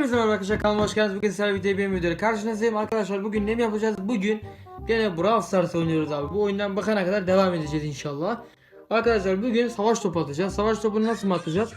Hepinize merhaba arkadaşlar kanalıma hoş geldiniz. Bugün sizlerle bir DBM videoları karşınızdayım. Arkadaşlar bugün ne mi yapacağız? Bugün gene Brawl Stars oynuyoruz abi. Bu oyundan bakana kadar devam edeceğiz inşallah. Arkadaşlar bugün savaş topu atacağız. Savaş topunu nasıl mı atacağız?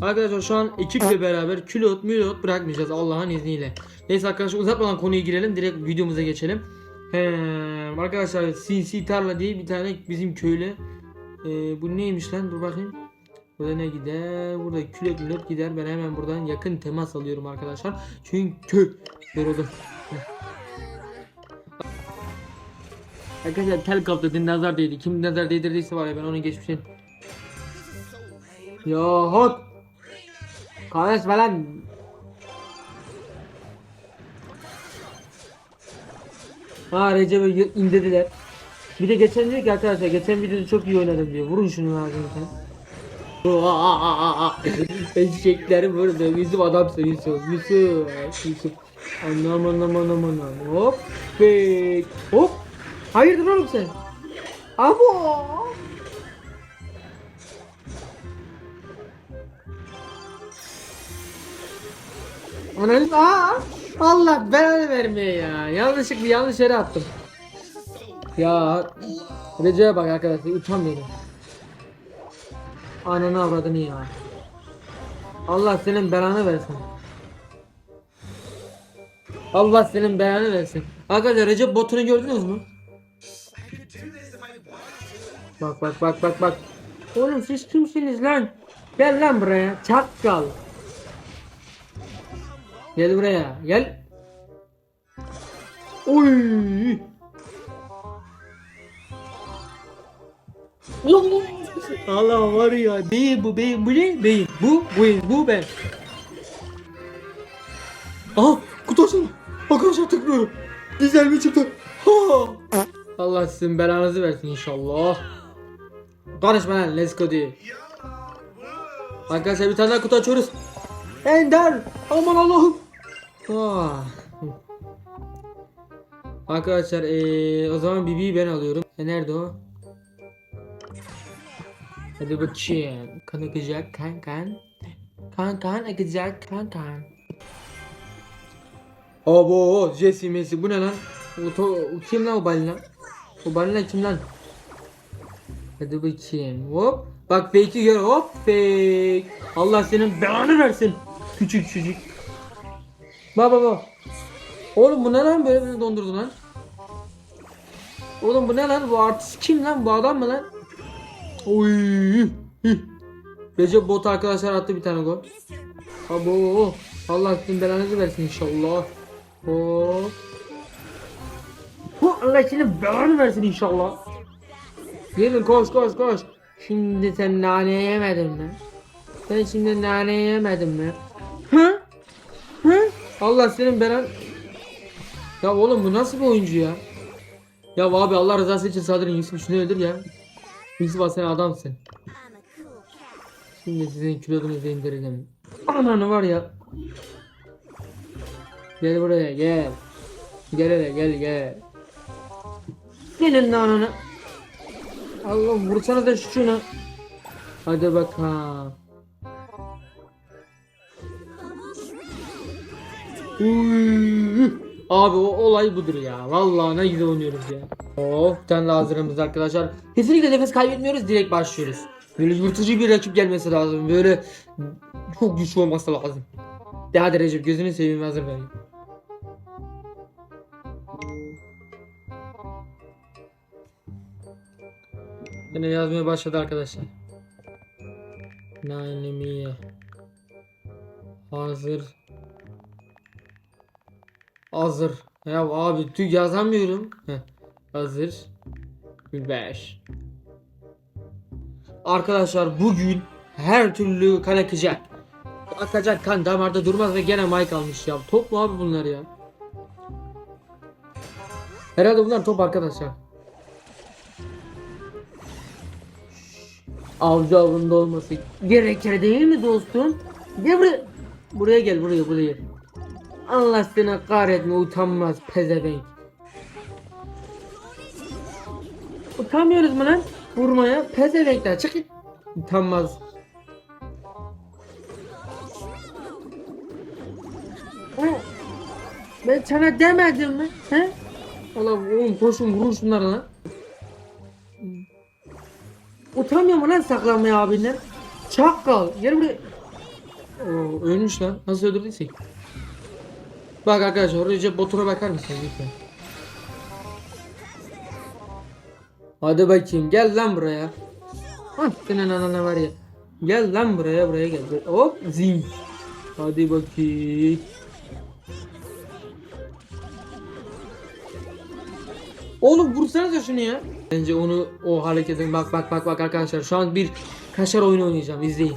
Arkadaşlar şu an ekiple beraber külot mülot bırakmayacağız Allah'ın izniyle. Neyse arkadaşlar uzatmadan konuya girelim. Direkt videomuza geçelim. He, arkadaşlar sinsi tarla diye bir tane bizim köylü. Ee, bu neymiş lan? Dur bakayım. Burada ne gider? Burada külot mülot gider. Ben hemen buradan yakın temas alıyorum arkadaşlar. Çünkü yoruldum. Arkadaşlar tel kaptı din nazar değdi. Kim nazar değdirdiyse var ya ben onu geçmişim. Ya hot. Konuşma lan. Ha Recep'i indirdiler. Bir de geçen diyor ki arkadaşlar geçen videoda çok iyi oynadım diyor. Vurun şunu ağzını sen. Eşekleri burada Yusuf adamsın Yusuf Yusuf Yusuf. Anam anam anam anam. Hop Bek Hop. Hayırdır oğlum sen? Abo! Ananı aa! Allah belanı vermeye ya. Yanlışlıkla yanlış yere attım. Ya Recep'e bak arkadaşlar utanmıyorum Ananı avradını ya. Allah senin belanı versin. Allah senin belanı versin. Arkadaşlar Recep botunu gördünüz mü? Bak bak bak bak bak. Oğlum siz kimsiniz lan? Gel lan buraya. Çakkal. Gel buraya. Gel. Oy. Allah var ya beyim bu beyim bu ne beyim bu bu bu ben. Aha kutu açıldı. Arkadaşlar tıklıyorum. Güzel mi çıktı? Ha. Allah sizin belanızı versin inşallah. Karışma lan let's go diye. Arkadaşlar bir tane daha kutu açıyoruz. Ender aman Allah'ım. Ah. Arkadaşlar eee o zaman Bibi'yi ben alıyorum. E, nerede o? Hadi bakayım. Kan akacak kan kan. Kan kan akacak kan kan. Abo Jesse Messi bu ne lan? O, to, o kim lan o balina? O balina kim lan? Hadi bakayım hop. Bak fake'i gör hop fake. Allah senin belanı versin. Küçük çocuk. Bak bak bak. Oğlum bu ne lan böyle beni dondurdu lan. Oğlum bu ne lan bu artist kim lan bu adam mı lan? Oy. Recep bot arkadaşlar attı bir tane gol. Abo. Allah sizin belanızı versin inşallah. Hop. Bu Allah senin belanı versin inşallah. Gelin koş koş koş. Şimdi sen nane yemedin mi? Sen şimdi nane yemedin mi? Hı? Hı? Allah senin belan... Ya oğlum bu nasıl bir oyuncu ya? Ya abi Allah rızası için saldırın Yusuf şunu öldür ya. Yusuf sen adamsın. Şimdi sizin kilodunuzu indireceğim. Ananı var ya. Gel buraya gel. Gel hele gel gel. Gelin lan ananı. Allah vursana da şunu. Hadi bakalım. Uy. Abi o olay budur ya. Vallahi ne güzel oynuyoruz ya. Oh bir tane daha hazırımız arkadaşlar. Kesinlikle nefes kaybetmiyoruz direkt başlıyoruz. Böyle yırtıcı bir rakip gelmesi lazım. Böyle çok güçlü olması lazım. De hadi Recep gözünü seveyim hazır vereyim. Yine yazmaya başladı arkadaşlar. Nanemiye. Hazır. Hazır. Ya abi tüy yazamıyorum. Heh. Hazır. 5. Arkadaşlar bugün her türlü kan akacak. Akacak kan damarda durmaz ve gene mic almış ya. Top mu abi bunlar ya? Herhalde bunlar top arkadaşlar. Avcı avında olması gerekir değil mi dostum? Gel buraya. Buraya gel buraya buraya. Allah seni kahretme utanmaz pezevenk. Utanmıyoruz mu lan? Vurmaya pezevenkler çık git. Utanmaz. Ha? Ben sana demedim mi? He? Oğlum oğlum koşun vurun şunları lan. Utanmıyor mu lan saklanmaya abinden? Çakal. Gel buraya. Oo, ölmüş lan. Nasıl öldürdüysek. Bak arkadaşlar Recep Batur'a bakar mısınız lütfen? Hadi bakayım gel lan buraya. Hah senin anana var ya. Gel lan buraya buraya gel. Hop zim. Hadi bakayım. Oğlum vursanıza şunu ya. Bence onu o hareketin bak bak bak bak arkadaşlar şu an bir kaşar oyunu oynayacağım izleyin.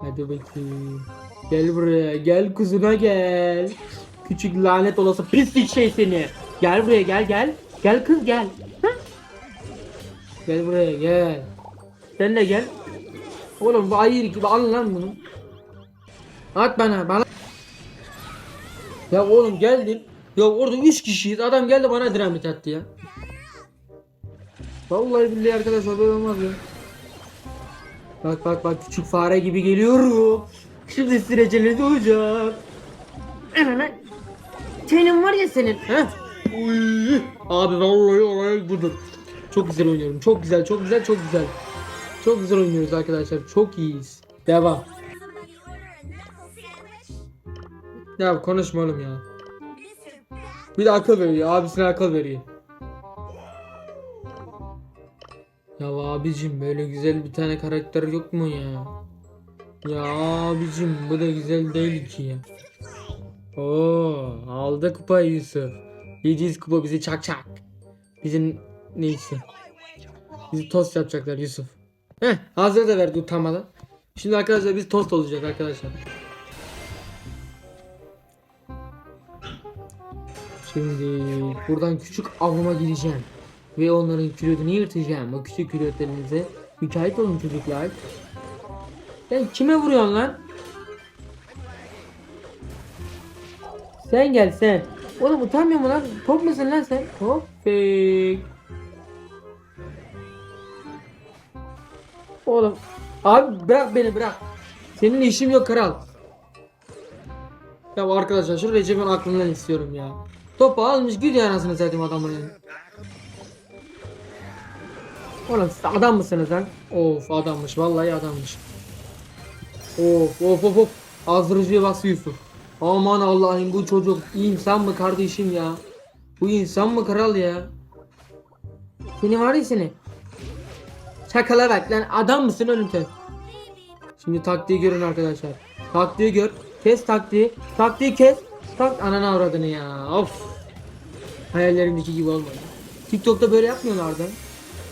Hadi bakayım. Gel buraya gel kuzuna gel. Küçük lanet olası pislik şey seni. Gel buraya gel gel. Gel kız gel. Gel buraya gel. Sen de gel. Oğlum bu ayır gibi al lan bunu. At bana bana. Ya oğlum geldin. Ya orada 3 kişiyiz. Adam geldi bana dinamit attı ya. Vallahi billahi arkadaşlar böyle olmaz ya. Bak bak bak küçük fare gibi geliyorum. Şimdi sürecelerde olacak. Anana. Senin var ya senin. Heh. Uy. Abi vallahi olay budur. Çok güzel oynuyorum. Çok güzel, çok güzel, çok güzel. Çok güzel oynuyoruz arkadaşlar. Çok iyiyiz. Devam. Ya konuşma oğlum ya. Bir de akıl veriyor. Abisine akıl veriyor. Ya abicim böyle güzel bir tane karakter yok mu ya? Ya abicim bu da güzel değil ki ya. Oo aldı kupayı Yusuf. Yiyeceğiz kupa bizi çak çak. Bizim neyse. Bizi tost yapacaklar Yusuf. Heh hazır da verdi utanmadan. Şimdi arkadaşlar biz tost olacak arkadaşlar. Şimdi buradan küçük avluma gideceğim. Ve onların külotunu yırtacağım. O küçük külotlarınıza mücahit olun çocuklar. Sen kime vuruyorsun lan? Sen gel sen. Oğlum utanmıyor mu lan? Top musun lan sen? Hop fake. Oğlum. Abi bırak beni bırak. Senin işim yok kral. Ya arkadaşlar şu Recep'in aklından istiyorum ya. Topu almış gidiyor anasını satayım adamın yani. Oğlum adam mısınız lan? Of adammış vallahi adammış. Of of of of. Azdırıcıya bas Yusuf. Aman Allah'ım bu çocuk insan mı kardeşim ya? Bu insan mı kral ya? Seni var ya seni. Çakala bak lan adam mısın oğlum sen? Şimdi taktiği görün arkadaşlar. Taktiği gör. Kes taktiği. Taktiği kes. Tak ananı avradını ya. Of. Hayallerimdeki gibi olmadı. TikTok'ta böyle yapmıyorlardı.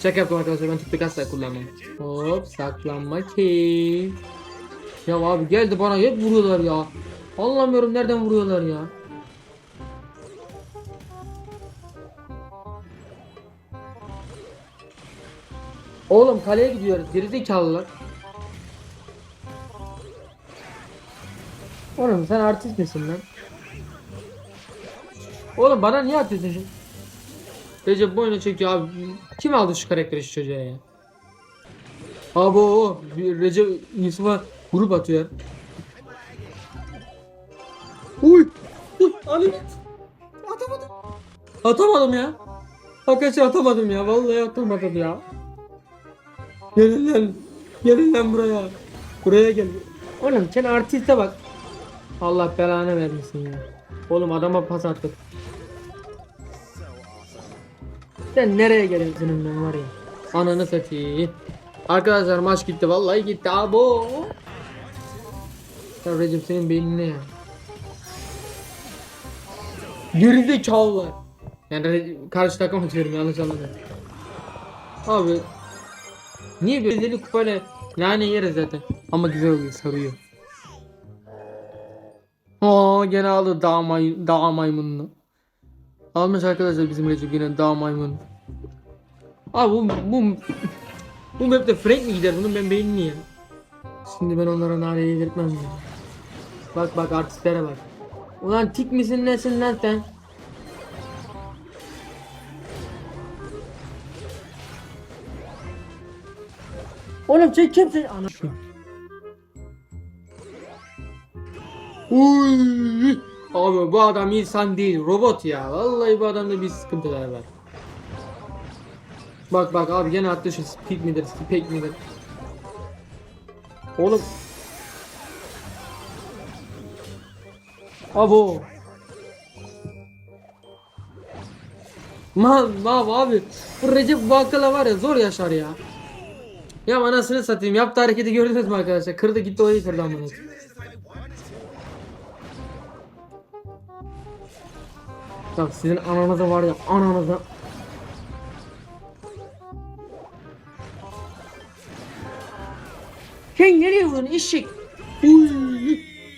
Şaka yaptım arkadaşlar ben TikTok asla kullanmam. Hop saklanma ki. Ya abi geldi bana hep vuruyorlar ya. Anlamıyorum nereden vuruyorlar ya. Oğlum kaleye gidiyoruz gerizekalılar. Oğlum sen artist misin lan? Oğlum bana niye atıyorsun şimdi? Recep boyuna çekiyor abi. Kim aldı şu karakteri şu çocuğa ya? Abi o Recep Yusuf'a grup atıyor. Uy! Uy! Ali! Atamadım. Atamadım ya. Arkadaşlar atamadım ya. Vallahi atamadım ya. Gelin lan. Gelin lan buraya. Buraya gel. Oğlum sen artiste bak. Allah belanı vermesin ya. Oğlum adama pas attık. Sen nereye geliyorsun ben var ya. Ananı satayım. Arkadaşlar maç gitti vallahi gitti abo. Ya Recep senin beynin ne ya? Gerizekalılar. Yani karşı takım atıyorum yanlış anladım. Abi Niye böyle deli kupayla yani yeriz zaten. Ama güzel oluyor sarıyor. Aa gene aldı dağ, may dağ maymununu. Almış arkadaşlar bizim Recep yine dağ maymun. Abi bu bu bu map'te Frank mi gider bunun ben beynini ya. Şimdi ben onlara nane yedirtmem ya. Bak bak artistlere bak. Ulan tik misin nesin lan sen? Oğlum sen kimsin? Ana. Uy. Abi bu adam insan değil robot ya. Vallahi bu adamda bir sıkıntılar var. Bak bak abi gene attı şu speed midir spek midir? Oğlum. Abo. Mal mal abi. Bu Recep Bakkala var ya zor yaşar ya. Ya anasını satayım. Yaptığı hareketi gördünüz mü arkadaşlar? Kırdı gitti orayı kırdı amına. Bak sizin ananıza var ya ananıza. Sen nereye vuruyorsun eşek?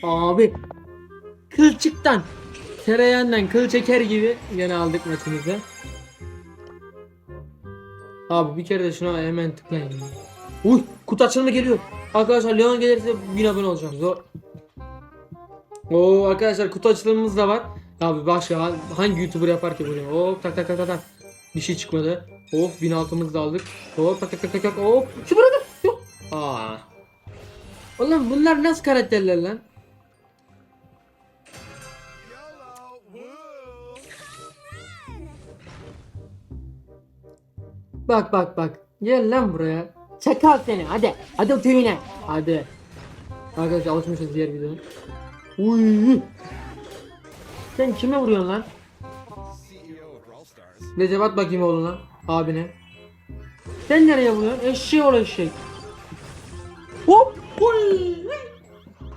Abi. Kılçıktan. Tereyağından kıl çeker gibi gene aldık maçımızı. Abi bir kere de şuna hemen tıklayın. Uy kutu açılımı geliyor. Arkadaşlar Leon gelirse 1000 abone olacağım. Zor. Oo arkadaşlar kutu açılımımız da var. Abi başka hangi YouTuber yapar ki bunu? Hop tak tak tak tak. Bir şey çıkmadı. Hop 1000 altımızı da aldık. Hop tak tak tak tak tak. Hop. Şu burada. Yok. Aa. Oğlum bunlar nasıl karakterler lan? Bak bak bak. Gel lan buraya. Çakal seni hadi. Hadi köyüne. Hadi. Arkadaşlar alışmışız diğer videoya. Uy. Sen kime vuruyorsun lan? Recep at bakayım oğluna. Abine. Sen nereye vuruyorsun? Eşeği ol eşek. Hop. Uy.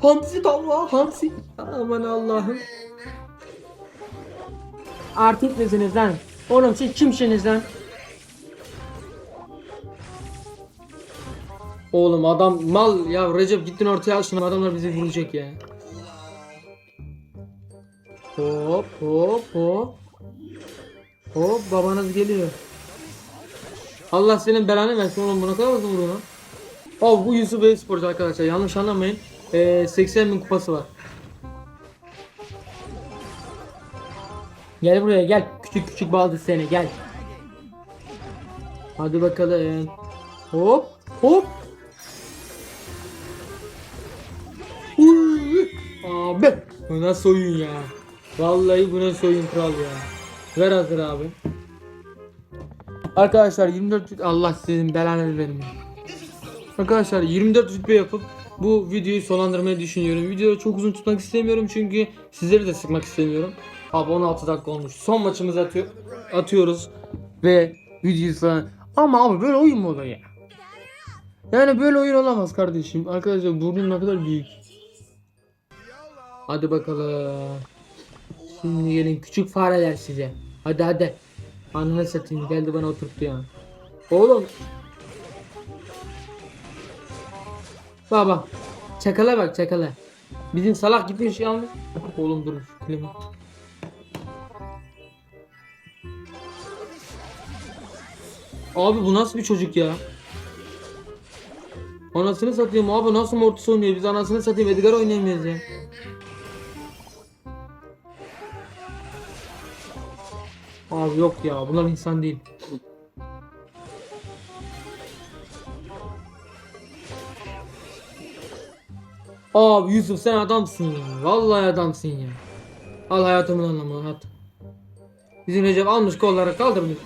Hamsi tavla hamsi. Aman Allah'ım. Artık misiniz lan? Oğlum siz kimsiniz lan? Oğlum adam mal ya Recep gittin ortaya al adamlar bizi vuracak ya. Hop hop hop. Hop babanız geliyor. Allah senin belanı versin oğlum buna kadar vuruyor lan. Abi bu Yusuf Bey sporcu arkadaşlar yanlış anlamayın. Ee, 80 bin kupası var. Gel buraya gel. Küçük küçük baldı seni gel. Hadi bakalım. Hop hop. Abi bu nasıl oyun ya? Vallahi bu nasıl oyun kral ya? Ver hazır abi. Arkadaşlar 24 rütbe- Allah sizin belanızı verin. Arkadaşlar 24 rütbe yapıp bu videoyu sonlandırmayı düşünüyorum. Videoyu çok uzun tutmak istemiyorum çünkü sizleri de sıkmak istemiyorum. Abi 16 dakika olmuş. Son maçımızı atıyor, atıyoruz ve videoyu sonra ama abi böyle oyun mu olur ya? Yani böyle oyun olamaz kardeşim. Arkadaşlar burnum ne kadar büyük. Hadi bakalım. Şimdi gelin küçük fareler size. Hadi hadi. Ananı satayım geldi bana oturttu ya. Oğlum. Baba. Çakala bak çakala. Bizim salak gitmiş yalnız. Oğlum dur klima. Abi bu nasıl bir çocuk ya? Anasını satayım abi nasıl Mortis oynuyor biz anasını satayım Edgar oynayamıyoruz ya. Abi yok ya bunlar insan değil. Abi Yusuf sen adamsın ya. Vallahi adamsın ya. Al hayatımın anlamını at. Bizim Recep almış kollara kaldırmış.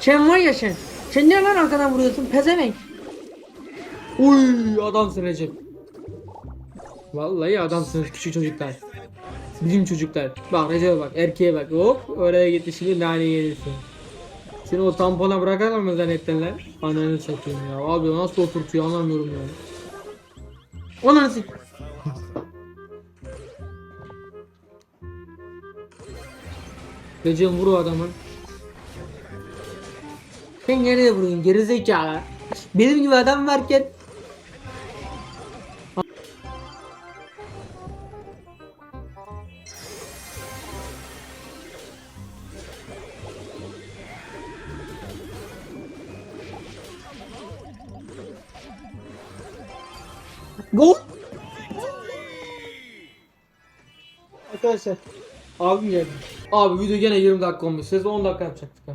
Sen var ya sen. Sen niye lan arkadan vuruyorsun pezevenk? Uy adamsın Recep. Vallahi adamsınız küçük çocuklar. Bizim çocuklar. Bak Recep'e bak erkeğe bak. Hop oraya gitti şimdi nane gelirsin. Seni o tampona bırakarlar mı zannettin lan? Ananı satayım ya. Abi nasıl oturtuyor anlamıyorum ya. Onu nasıl? Recep vur o adamı. Sen nereye vuruyorsun gerizekalı? Benim gibi adam varken Gol. Arkadaşlar abim geldi. Abi video gene 20 dakika olmuş. Siz 10 dakika yapacaktık ha.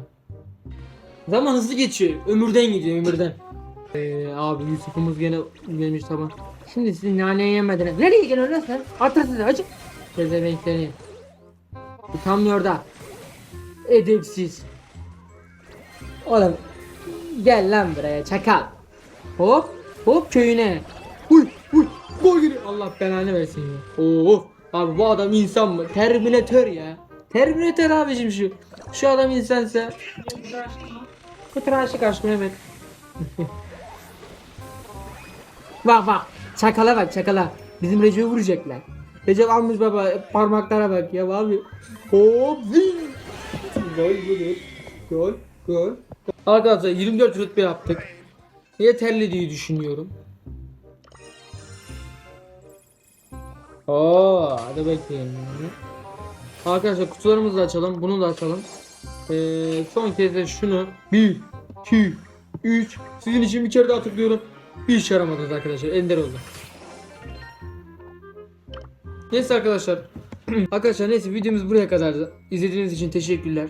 Zaman hızlı geçiyor. Ömürden gidiyor ömürden. Ee, abi Yusuf'umuz gene gelmiş tamam. Şimdi siz nane yemediniz. Nereye gidiyorsun lan sen? Atır sizi acı. Gezemek seni. Utanmıyor da. Edepsiz. Oğlum gel lan buraya çakal. Hop hop köyüne. Allah belanı versin ya. Oo abi bu adam insan mı? Terminator ya. Terminator abicim şu. Şu adam insansa. Kutu aşık aşkım evet. bak bak. Çakala bak çakala. Bizim Recep'i vuracaklar. Recep almış baba parmaklara bak ya abi. Hop zing. Gol gol gol gol. Arkadaşlar 24 rütbe yaptık. Yeterli diye düşünüyorum. Oo, hadi bekleyelim. Arkadaşlar kutularımızı da açalım. Bunu da açalım. Ee, son kez de şunu 1 2 3 sizin için bir kere daha tıklıyorum. Bir işe yaramadınız arkadaşlar. Ender oldu. Neyse arkadaşlar. arkadaşlar neyse videomuz buraya kadardı. İzlediğiniz için teşekkürler.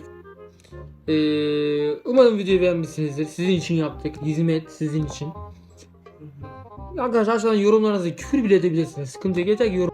Ee, umarım videoyu beğenmişsinizdir. Sizin için yaptık. Hizmet sizin için. Arkadaşlar aşağıdan yorumlarınızı küfür bile edebilirsiniz. Sıkıntı yok. Yeter ki yorum